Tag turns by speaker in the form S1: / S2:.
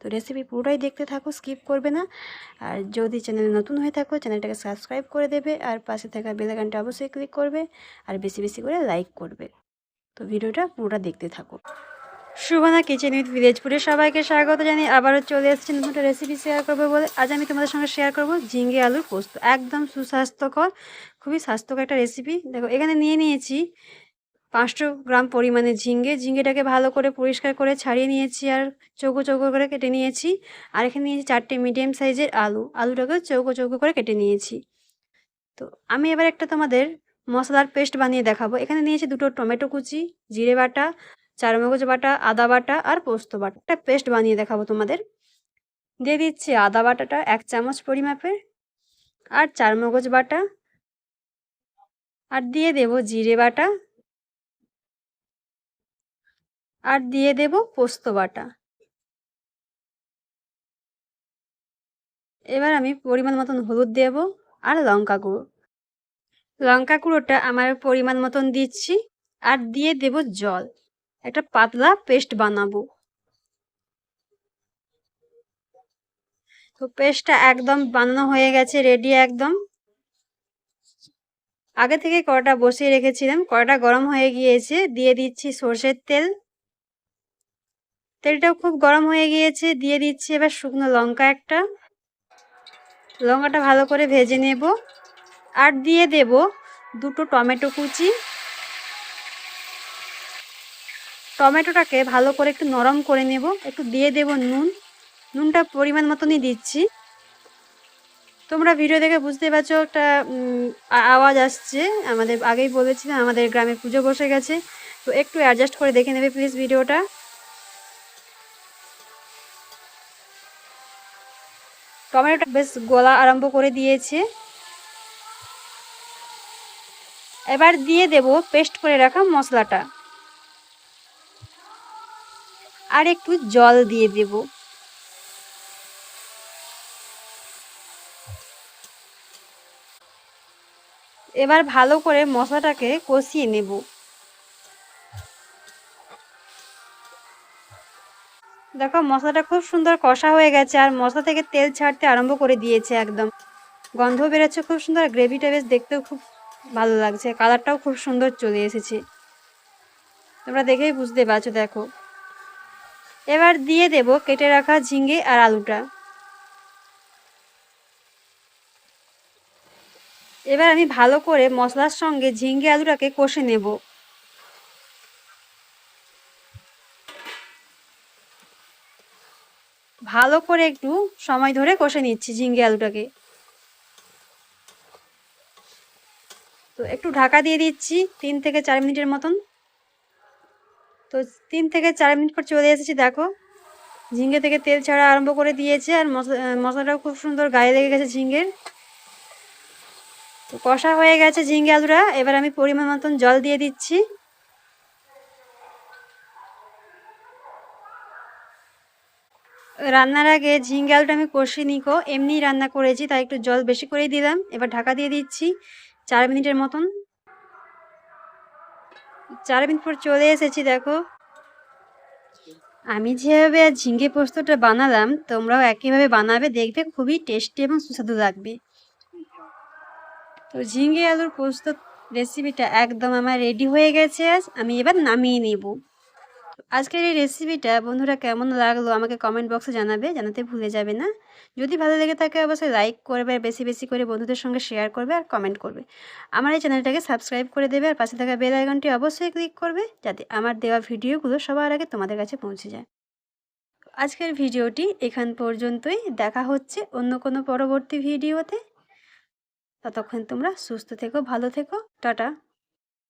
S1: তো রেসিপি পুরোটাই দেখতে থাকো স্কিপ করবে না। আর যদি চ্যানেলে নতুন হয়ে থাকো চ্যানেলটাকে সাবস্ক্রাইব করে দেবে। আর পাশে থাকা বেলাগানটা অবশ্যই ক্লিক করবে। আর বেশি বেশি করে লাইক করবে। তো ভিডিওটা পুরোটা দেখতে থাকো। সুবনা কিচেন উইথ ভিলেজপুরে সবাইকে স্বাগত জানিয়ে আবারও চলে এসেছি নতুন একটা রেসিপি শেয়ার করব বলে। আজ আমি তোমাদের সঙ্গে শেয়ার করব ঝিঙ্গে আলুর পোস্ত। একদম সুস্বাস্থ্যকর, খুবই স্বাস্থ্যকর একটা রেসিপি দেখো, এখানে নিয়ে নিয়েছি পাঁচশো গ্রাম পরিমাণে ঝিঙ্গে ঝিঙ্গেটাকে ভালো করে পরিষ্কার করে ছাড়িয়ে নিয়েছি আর চৌকো চৌকো করে কেটে নিয়েছি। আর এখানে নিয়েছি চারটে মিডিয়াম সাইজের আলু। আলুটাকে চৌকো চৌকো করে কেটে নিয়েছি। তো আমি এবার একটা তোমাদের মশলার পেস্ট বানিয়ে দেখাবো। এখানে নিয়েছি দুটো টমেটো কুচি, জিরে বাটা, চারমগজ বাটা, আদা বাটা আর পোস্ত বাটা। একটা পেস্ট বানিয়ে দেখাবো তোমাদের। দিয়ে দিচ্ছি আদা বাটাটা এক চামচ পরিমাপের আর চারমগজ বাটা। আর দিয়ে দেব জিরে বাটা আর দিয়ে দেব পোস্ত বাটা। এবার আমি পরিমাণ মতন হলুদ দেব আর লঙ্কা গুঁড়ো। লঙ্কা গুঁড়োটা আমার পরিমাণ মতন দিচ্ছি আর দিয়ে দেব জল। একটা পাতলা পেস্ট বানাবো। তো পেস্টটা একদম বানানো হয়ে গেছে রেডি একদম। আগে থেকে কড়াটা বসিয়ে রেখেছিলাম, কড়াটা গরম হয়ে গিয়েছে, দিয়ে দিচ্ছি সর্ষের তেল। তেলটাও খুব গরম হয়ে গিয়েছে, দিয়ে দিচ্ছি এবার শুকনো লঙ্কা একটা। লঙ্কাটা ভালো করে ভেজে নেব। আর দিয়ে দেব দুটো টমেটো কুচি। টমেটোটাকে ভালো করে একটু নরম করে নেব, একটু দিয়ে দেব নুন। নুনটা পরিমাণ মতনই দিচ্ছি। তোমরা ভিডিও দেখে বুঝতে পারছ একটা আওয়াজ আসছে। আমাদের আগেই বলেছিলাম, আমাদের গ্রামে পুজো বসে গেছে। তো একটু অ্যাডজাস্ট করে দেখে নেবে প্লিজ ভিডিওটা। টমেটোটা বেশ গলা আরম্ভ করে দিয়েছে। এবার দিয়ে দেব পেস্ট করে রাখা মশলাটা। আর একটু জল দিয়ে দেব। এবার ভালো করে মশলাটাকে কষিয়ে নেব। দেখো, মশলাটা খুব সুন্দর কষা হয়ে গেছে আর মশলা থেকে তেল ছাড়তে আরম্ভ করে দিয়েছে একদম। গন্ধ বেরোচ্ছে, খুব সুন্দর গ্রেভিটা বেশ দেখতেও খুব ভালো লাগছে। কালারটাও খুব সুন্দর চলে এসেছে। তোমরা দেখেই বুঝতে পারছ, দেখো। এবার দিয়ে দেব কেটে রাখা ঝিঙ্গে আর আলুটা। এবার আমি ভালো করে মশলার সঙ্গে ঝিঙ্গে আলুটাকে কষে নেব। ভালো করে একটু সময় ধরে কষে নিচ্ছি ঝিঙ্গে আলুটাকে। তো একটু ঢাকা দিয়ে দিচ্ছি তিন থেকে চার মিনিটের মতন। তো তিন থেকে চার মিনিট পর চলে এসেছি, দেখো। ঝিঙ্গে থেকে তেল ছাড়া আরম্ভ করে দিয়েছে, আর মশলাটাও খুব সুন্দর গায়ে লেগে গেছে ঝিঙ্গের তো কষা হয়ে গেছে ঝিঙ্গে আলুরা এবার আমি পরিমাণ মতন জল দিয়ে দিচ্ছি। রান্নার আগে ঝিঙ্গে আলুটা আমি কষি নিকো এমনি রান্না করেছি, তাই একটু জল বেশি করেই দিলাম। এবার ঢাকা দিয়ে দিচ্ছি চার মিনিটের মতন। চার মিনিট পর চলে এসেছি, দেখো। আমি যেভাবে ঝিঙ্গে পোস্তটা বানালাম, তোমরাও একইভাবে বানাবে, দেখবে খুবই টেস্টি এবং সুস্বাদু লাগবে। তো ঝিঙ্গে আলুর পোস্ত রেসিপিটা একদম আমার রেডি হয়ে গেছে আজ, আমি এবার নামিয়ে নেব। আজকের এই রেসিপিটা বন্ধুরা কেমন লাগল আমাকে কমেন্ট বক্সে জানাবে, জানাতে ভুলে যাবে না। যদি ভালো লেগে থাকে অবশ্যই লাইক করবে আর বেশি বেশি করে বন্ধুদের সঙ্গে শেয়ার করবে আর কমেন্ট করবে। আমার এই চ্যানেলটাকে সাবস্ক্রাইব করে দেবে আর পাশে থাকা বেল আইকনটি অবশ্যই ক্লিক করবে যাতে আমার দেওয়া ভিডিওগুলো সবার আগে তোমাদের কাছে পৌঁছে যায়। আজকের ভিডিওটি এখান পর্যন্তই। দেখা হচ্ছে অন্য কোনো পরবর্তী ভিডিওতে। ততক্ষণ তোমরা সুস্থ থেকো, ভালো থেকো। টাটা।